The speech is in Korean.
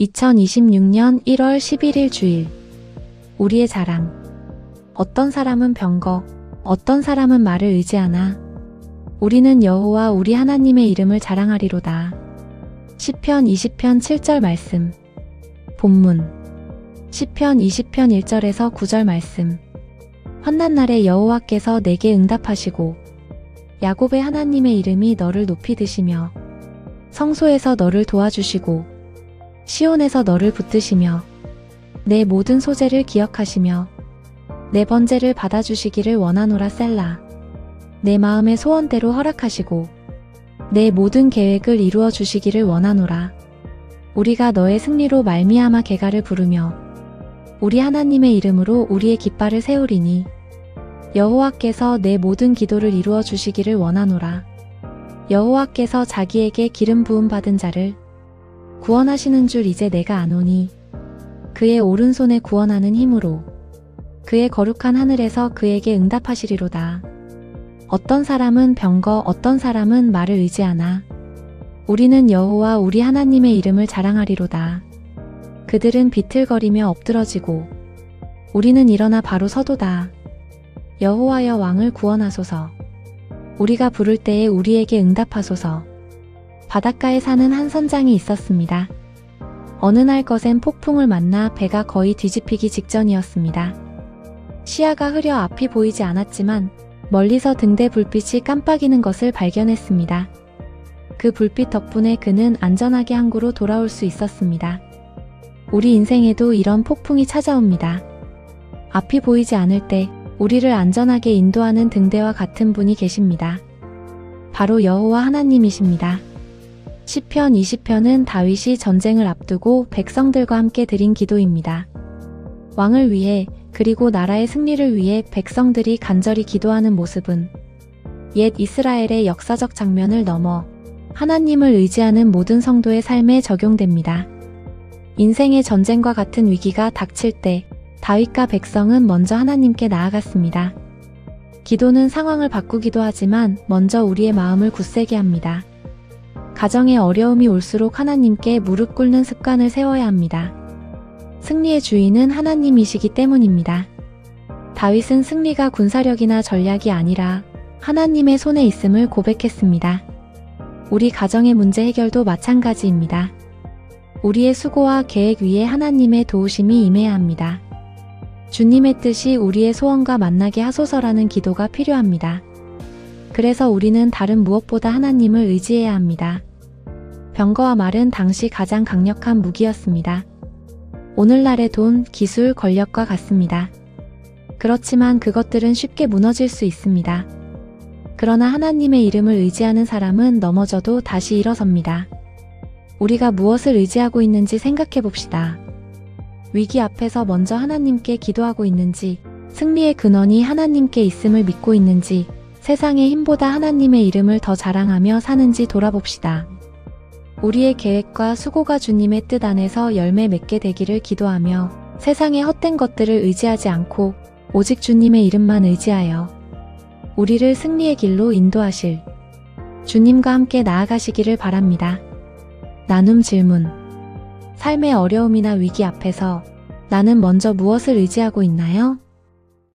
2026년 1월 11일 주일. 우리의 자랑. 어떤 사람은 병거, 어떤 사람은 말을 의지하나. 우리는 여호와 우리 하나님의 이름을 자랑하리로다. 시편 20편 7절 말씀. 본문. 시편 20편 1절에서 9절 말씀. 환난 날에 여호와께서 내게 응답하시고 야곱의 하나님의 이름이 너를 높이 드시며 성소에서 너를 도와주시고 시온에서 너를 붙드시며 내 모든 소재를 기억하시며 내 번제를 받아주시기를 원하노라 셀라. 내 마음의 소원대로 허락하시고 내 모든 계획을 이루어 주시기를 원하노라. 우리가 너의 승리로 말미암아 개가를 부르며 우리 하나님의 이름으로 우리의 깃발을 세우리니 여호와께서 내 모든 기도를 이루어 주시기를 원하노라. 여호와께서 자기에게 기름 부음 받은 자를 구원하시는 줄 이제 내가 아노니 그의 오른손에 구원하는 힘으로 그의 거룩한 하늘에서 그에게 응답하시리로다. 어떤 사람은 병거 어떤 사람은 말을 의지하나 우리는 여호와 우리 하나님의 이름을 자랑하리로다. 그들은 비틀거리며 엎드러지고 우리는 일어나 바로 서도다. 여호와여 왕을 구원하소서. 우리가 부를 때에 우리에게 응답하소서. 바닷가에 사는 한 선장이 있었습니다. 어느 날 것엔 폭풍을 만나 배가 거의 뒤집히기 직전이었습니다. 시야가 흐려 앞이 보이지 않았지만 멀리서 등대 불빛이 깜빡이는 것을 발견했습니다. 그 불빛 덕분에 그는 안전하게 항구로 돌아올 수 있었습니다. 우리 인생에도 이런 폭풍이 찾아옵니다. 앞이 보이지 않을 때 우리를 안전하게 인도하는 등대와 같은 분이 계십니다. 바로 여호와 하나님이십니다. 시편 20편은 다윗이 전쟁을 앞두고 백성들과 함께 드린 기도입니다. 왕을 위해 그리고 나라의 승리를 위해 백성들이 간절히 기도하는 모습은 옛 이스라엘의 역사적 장면을 넘어 하나님을 의지하는 모든 성도의 삶에 적용됩니다. 인생의 전쟁과 같은 위기가 닥칠 때 다윗과 백성은 먼저 하나님께 나아갔습니다. 기도는 상황을 바꾸기도 하지만 먼저 우리의 마음을 굳세게 합니다. 가정에 어려움이 올수록 하나님께 무릎 꿇는 습관을 세워야 합니다. 승리의 주인은 하나님이시기 때문입니다. 다윗은 승리가 군사력이나 전략이 아니라 하나님의 손에 있음을 고백했습니다. 우리 가정의 문제 해결도 마찬가지입니다. 우리의 수고와 계획 위에 하나님의 도우심이 임해야 합니다. 주님의 뜻이 우리의 소원과 만나게 하소서라는 기도가 필요합니다. 그래서 우리는 다른 무엇보다 하나님을 의지해야 합니다. 병거와 말은 당시 가장 강력한 무기였습니다. 오늘날의 돈, 기술, 권력과 같습니다. 그렇지만 그것들은 쉽게 무너질 수 있습니다. 그러나 하나님의 이름을 의지하는 사람은 넘어져도 다시 일어섭니다. 우리가 무엇을 의지하고 있는지 생각해 봅시다. 위기 앞에서 먼저 하나님께 기도하고 있는지, 승리의 근원이 하나님께 있음을 믿고 있는지, 세상의 힘보다 하나님의 이름을 더 자랑하며 사는지 돌아봅시다. 우리의 계획과 수고가 주님의 뜻 안에서 열매 맺게 되기를 기도하며 세상의 헛된 것들을 의지하지 않고 오직 주님의 이름만 의지하여 우리를 승리의 길로 인도하실 주님과 함께 나아가시기를 바랍니다. 나눔 질문 삶의 어려움이나 위기 앞에서 나는 먼저 무엇을 의지하고 있나요?